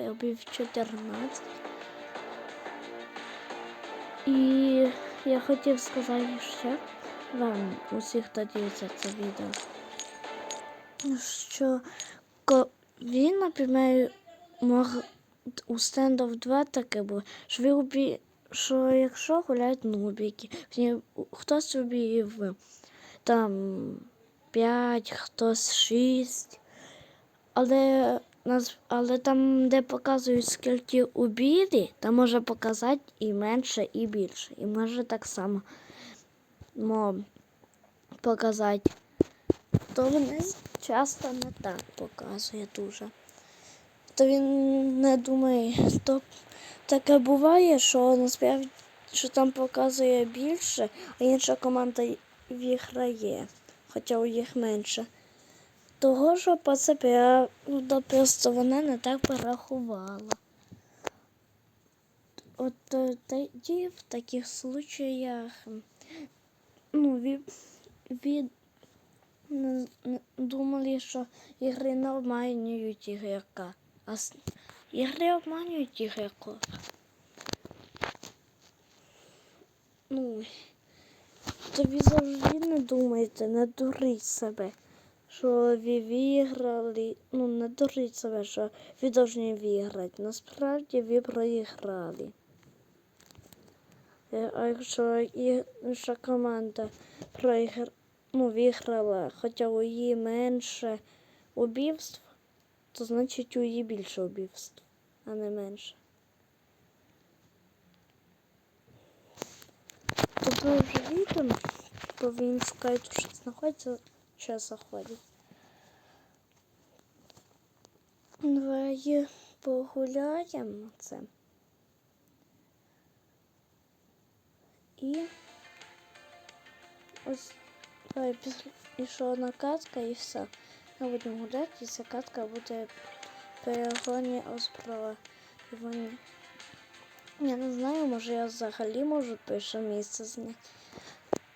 я убив 14. І я хотів сказати ще вам, усіх, хто дивиться це відео, що він, наприклад, мог у стендов 2 таке було, що ви убі... що якщо гуляють нубіки, хтось убив там 5, хтось 6, але, але там, де показують, скільки убили, там може показати і менше, і більше. І може так само мо, показати. То вони часто не так показує дуже. То він не думає, то таке буває, що насправді що там показує більше, а інша команда виграє, хоча у їх менше. Того, що по себе ну, просто вона не так порахувала. От е, тоді в таких случаях ну, від, від, думали, що ігри не обманюють ігрока. А ігри обманюють ігрока. Ну, то ви завжди не думайте, не дуріть себе, що ви виграли. Ну, не дуріть себе, що ви повинні виграти. Насправді ви проіграли. Е, А якщо інша команда проігр... ну, виграла, хоча у її менше убивств, то значить у її більше убивств, а не менше. Тобто вже відомо, бо він шукає щось знаходиться, час заходить. Давай погуляємо це. І ось давай після одна катка і все. Ми будемо гуляти, і ця катка буде перегоні. І вони... Я не знаю, може я взагалі можу перше місце зняти.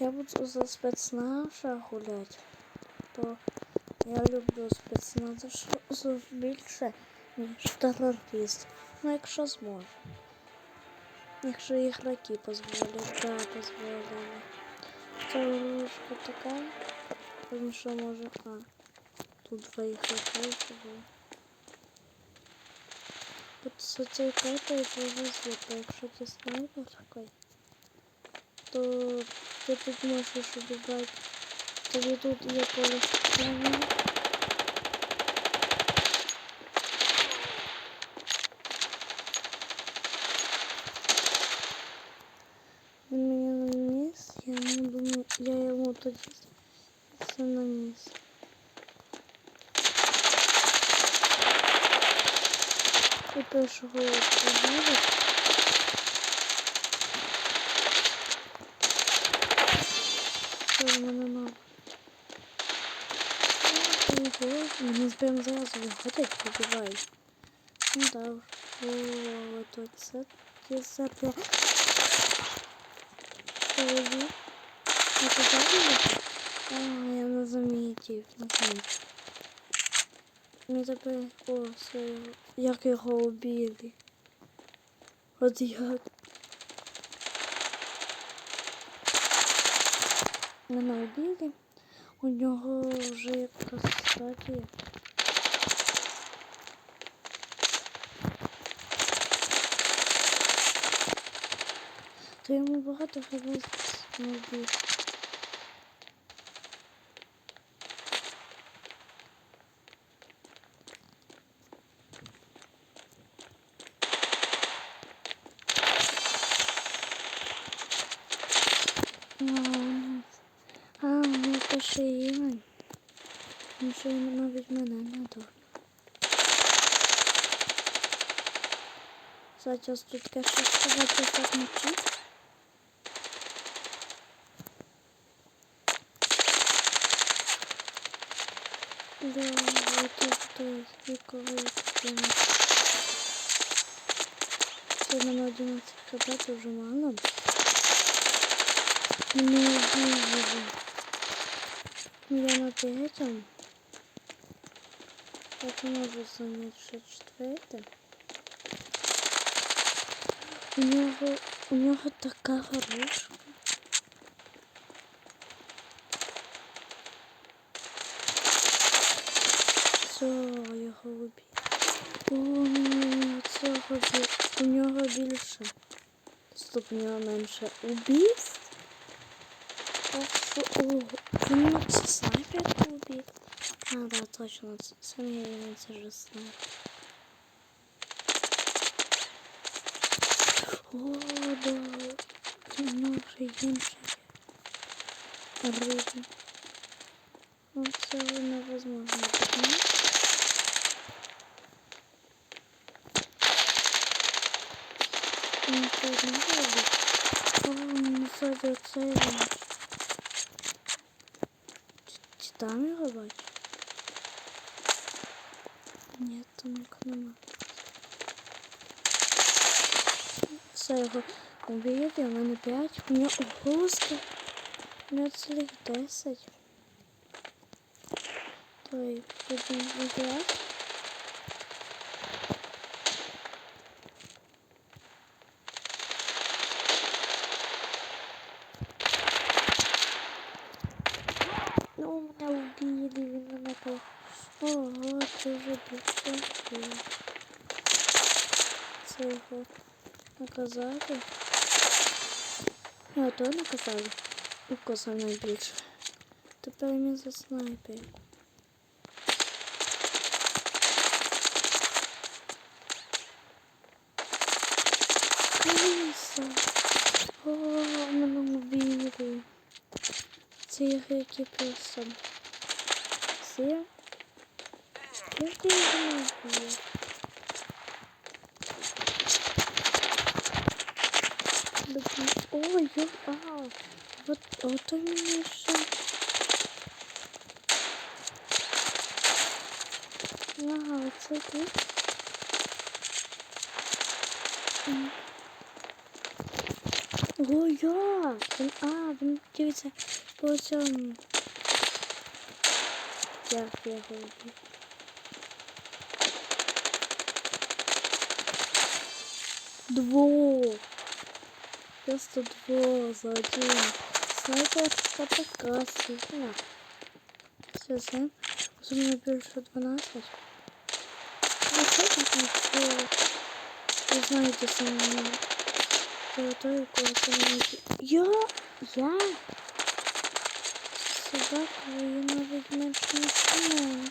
Я буду за спецназа гуляти, бо я люблю спецназа більше, ніж терорист. Ну, якщо зможу. Якщо ігроки дозволять, да, дозволили. Це ложка така, тому що може. А, тут два ігрока було. От з цією картою повезло, якщо ти снайпер такий, то ти тут можеш убивати. Тобі тут є стріляни. Він я не думаю, я йому тоді все наніс. І першого в мене Ого, мене прям зразу виходять, побивай. Ну да, о, тут це є запля. Поводі. А ти забула? А, я не замітив. Мені тепер, о, все, як його убили. От як. Мене убили. У нього вже якась стадія. То йому багато хвилин не вбив. Ну, А, ну то ще імень. Ну що він навіть мене не дав. Зараз тут каже, сказати так мочі. Да, вот это вековые стены. Сегодня на 11 хп это уже мало. Не вижу. Я на третьем. Это может занять 64 У нього, у нього така хороша. Все, його убив. О, ні, цього бі... у нього більше. Стоп, у нього менше. Убив? А що? О, він на це снайперку убив. А, да, точно, це сам я не це же снайпер. О, да. У нього вже інший. Рибі. Ну, це невозможно. так, ні? Ну, це одного робить. О, ну, сзади оце його. Чи, чи там його бачу? Там нікого нема. Все, його убили, у мене 5. У меня гуска. У нього цілих 10. Той, один вибирати. Ну, мене убили, він мене по... Ого, це вже більше. Це його наказали. А, то наказали. У коса найбільше. Тепер він за снайпер. О, мене убили. Це які просто. Все. Як ти не вбив? Ой, я... А, вот, вот у меня еще... Ага, вот тут. Ой, я! А, він дивиться по цьому. Я його вбив? Просто двое за один. Снайперська така сильна. Все, знаємо. Ось у мене більше 12. Ну, що тут нічого? Ви знаєте саме територію, коли це не Я? Я? Собака, я навіть менше не знаю.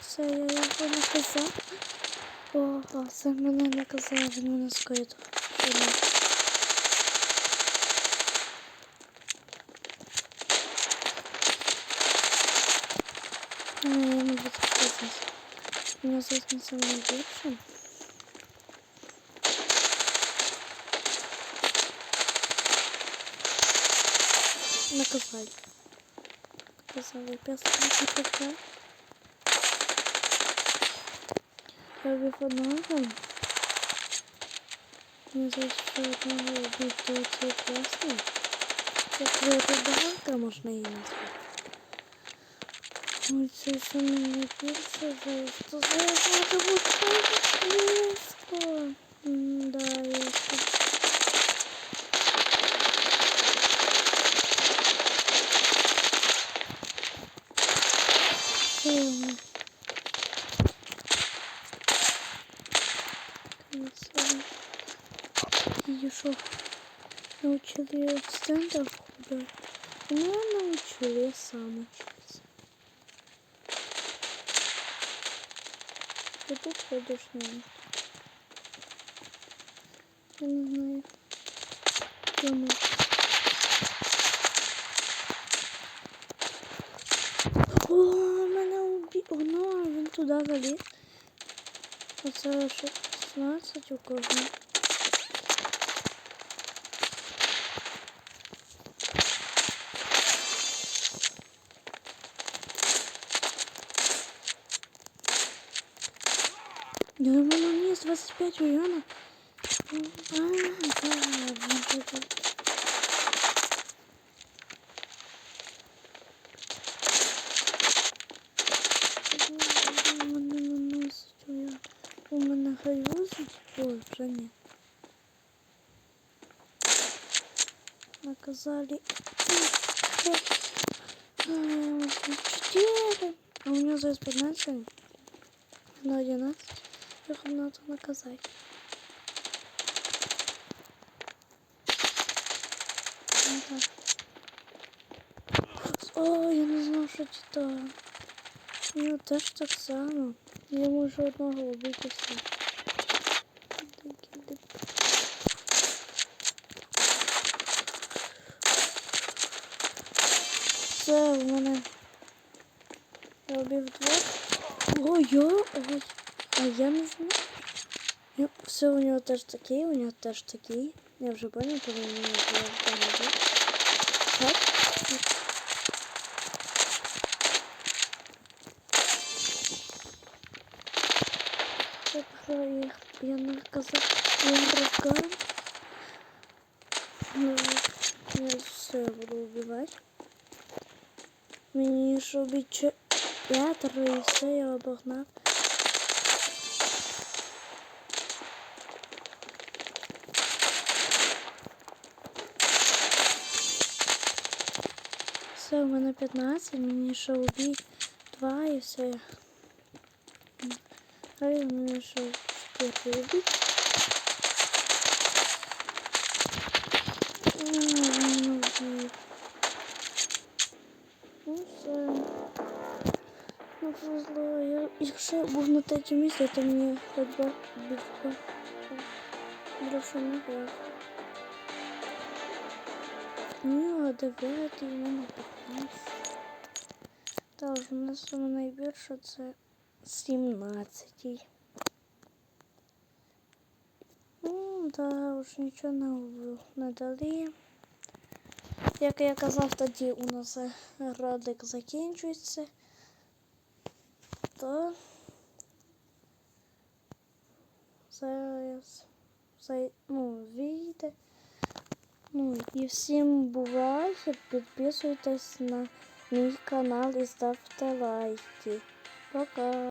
Все, я його наказав. Ого, це мене наказав, він мене скрито. А, я не буду сказать. У меня здесь на самом лучше. Наказали. Наказали. Персонаж наказал. Робив одного. Мені здається, що одного вбити цей класний. Як вирубалка можна її назвати. Ой, це що мені більше жесть. Зараз надо виходить близько. Да, я ще. Ой. Красиво. Что? Научили стендов худо. Ну, научили, я сам учился. Ты тут ходишь, наверное? Я не знаю. Дома. О, мене убі... О, ну, він туди заліз. Оце 16 у кожного. Я думаю, у меня 25 миллионов. А, да, ладно, это- Мене наносить. Ой, вже ні. Наказали. М, Четыре. А у него за 15 на 11. Их надо наказать. Ну так. О, я не знав, що читаю. Ну, теж так само. Я можу одного убити все. Все, у мене я убив двох. О, я? Ой, а я не знаю. Ну, все, у нього теж такий, у нього теж такий. Я вже понял, коли у нього було багато. Так. Якщо їх я наказав ігрокам, ну, я все буду убивати. Мені ж убити п'ятеро і все, я обогнав. Все, у мене 15, мені ще убити 2 і все. А я мені ще 4 убити. А, він убив. Ну все. Ну повезло. Я, якщо я був на третьому місці, то мені хоч би більше більше не було. Ні, а дев'ятий, у мене 15. Так, у нас саме найбільше це 17. Ну, да, уж нічого не, дали. Як я казав, тоді у нас ролик закінчується. То зараз ну, вийде. Ну і всім бувайте, підписуйтесь на мій канал і ставте лайки. Пока!